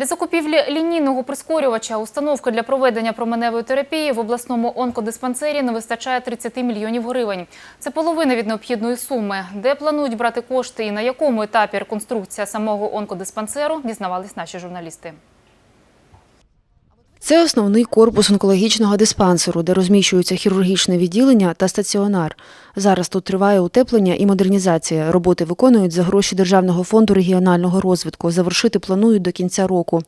Для закупівлі лінійного прискорювача установки для проведення променевої терапії в обласному онкодиспансері не вистачає 30 мільйонів гривень. Це половина від необхідної суми. Де планують брати кошти і на якому етапі реконструкція самого онкодиспансеру, дізнавались наші журналісти. Це основний корпус онкологічного диспансеру, де розміщуються хірургічне відділення та стаціонар. Зараз тут триває утеплення і модернізація. Роботи виконують за гроші Державного фонду регіонального розвитку. Завершити планують до кінця року.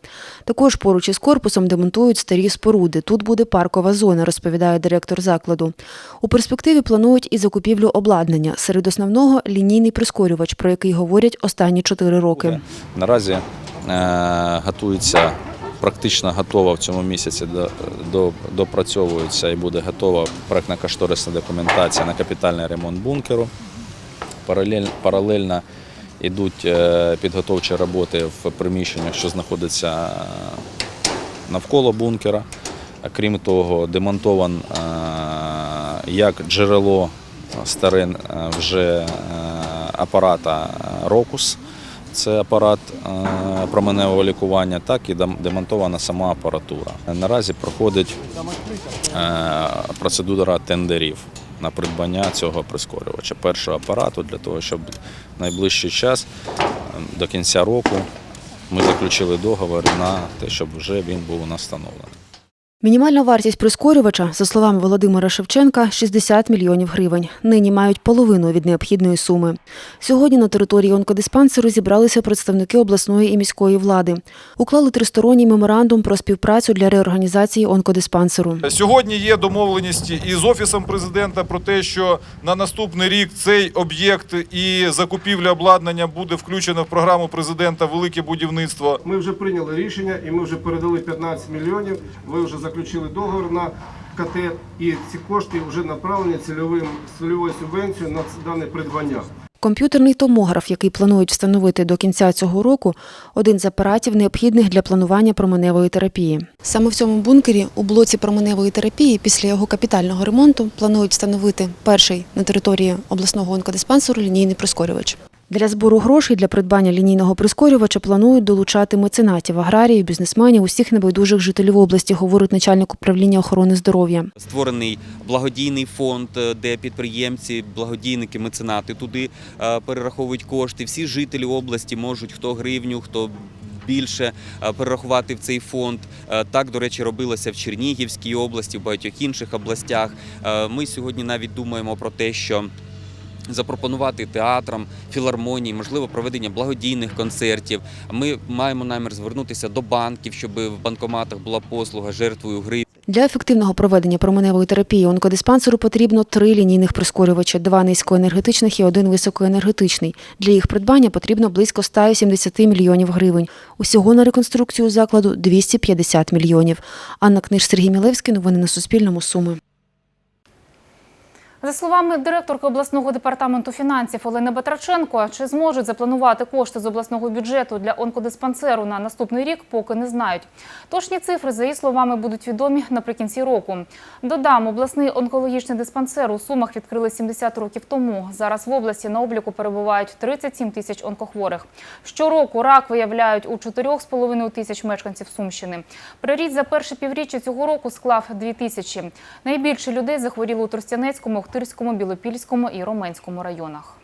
Також поруч із корпусом демонтують старі споруди. Тут буде паркова зона, розповідає директор закладу. У перспективі планують і закупівлю обладнання. Серед основного лінійний прискорювач, про який говорять останні чотири роки. Наразі е, готується, практично готова в цьому місяці, до, до, допрацьовується і буде готова проектно-кошторисна документація на капітальний ремонт бункеру. Паралель, паралельно йдуть е, підготовчі роботи в приміщеннях, що знаходяться навколо бункера. Крім того, демонтован е, як джерело старин е, вже е, апарата Рокус. Це апарат е, променевого лікування, так і демонтована сама апаратура. Наразі проходить е, процедура тендерів на придбання цього прискорювача, першого апарату для того, щоб в найближчий час е, до кінця року ми заключили договор на те, щоб вже він був у нас встановлений. Мінімальна вартість прискорювача, за словами Володимира Шевченка, 60 мільйонів гривень. Нині мають половину від необхідної суми. Сьогодні на території онкодиспансеру зібралися представники обласної і міської влади. Уклали тристоронній меморандум про співпрацю для реорганізації онкодиспансеру. Сьогодні є домовленості і з офісом президента про те, що на наступний рік цей об'єкт і закупівля обладнання буде включено в програму президента Велике будівництво. Ми вже прийняли рішення і ми вже передали 15 мільйонів. Ви вже заключили договор на КТ, і ці кошти вже направлені цільовим цільовою субвенцією на дане придбання. Комп'ютерний томограф, який планують встановити до кінця цього року, один з апаратів необхідних для планування променевої терапії. Саме в цьому бункері у блоці променевої терапії після його капітального ремонту планують встановити перший на території обласного онкодиспансеру лінійний прискорювач. Для збору грошей для придбання лінійного прискорювача планують долучати меценатів, аграріїв, бізнесменів, усіх небайдужих жителів області, говорить начальник управління охорони здоров'я. Створений благодійний фонд, е, де підприємці, благодійники, меценати туди е, перераховують кошти. Всі жителі області можуть хто гривню, хто більше е, перерахувати в цей фонд. Так, до речі, робилося в Чернігівській області, в багатьох інших областях. Ми сьогодні навіть думаємо про те, що запропонувати театрам, філармонії, можливо, проведення благодійних концертів. Ми маємо намір звернутися до банків, щоб в банкоматах була послуга жертвою гри. Для ефективного проведення променевої терапії онкодиспансеру потрібно три лінійних прискорювачі: два низькоенергетичних і один високоенергетичний. Для їх придбання потрібно близько 170 мільйонів гривень. Усього на реконструкцію закладу 250 мільйонів. Анна Книж, Сергій Мілевський. Новини на Суспільному. Суми. За словами директорки обласного департаменту фінансів Олени Батраченко, чи зможуть запланувати кошти з обласного бюджету для онкодиспансеру на наступний рік, поки не знають. Точні цифри, за її словами, будуть відомі наприкінці року. Додам, обласний онкологічний диспансер у Сумах відкрили 70 років тому. Зараз в області на обліку перебувають 37 тисяч онкохворих. Щороку рак виявляють у 4,5 тисяч мешканців Сумщини. Приріст за перше півріччя цього року склав 2 тисячі. Найбільше людей захворіло у Тростянецькому, Охтирському, Білопільському і Роменському районах.